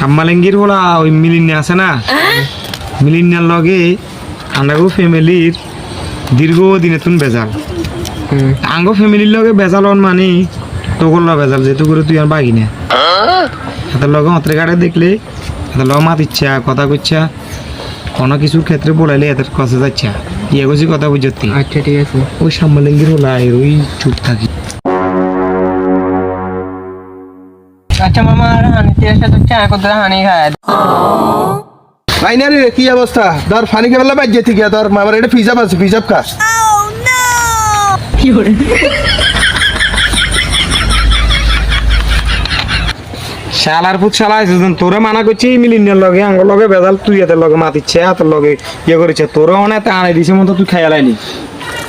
ছাম্মালেঙ্গির বলা ওই মিলিন্যা আছে না? মিলিন্যার লগে আন্ডাগো ফ্যামিলির দীর্ঘ দিনে তুন বেজাল। আঙ্গো ফ্যামিলির লগে বেজাল হন মানে তোকর লগে বেজাল যেহেতু করে তুই আর বাগি না। হাতের লগে হাতের গাড়ে দেখলে হাতের লগে মাত ইচ্ছা কথা কইছা কোনো কিছুর ক্ষেত্রে বলাইলে এদের কাছে যাচ্ছে ইয়ে গেছি কথা বুঝতে আচ্ছা ঠিক আছে। ওই সাম্মালেঙ্গির হলা ওই চুপ থাকি। আচ্ছা মামা আর হানিতে এসে তো চা করতে হানি খায়? আইনা রে কি অবস্থা? ধর ফানি খেলা বাজ যেতে গিয়া ধর মামার এটা ফিজাব আছে ফিজাব খা। শালার পুত শালা আইছিস তোরে মানা করছি মিলিনের লগে আঙ্গুর লগে বেজাল তুই এদের লগে মাতিচ্ছে হাতের লগে ইয়ে করেছে। তোরে অনেক আনে দিছে মতো তুই খাইয়া লাইলি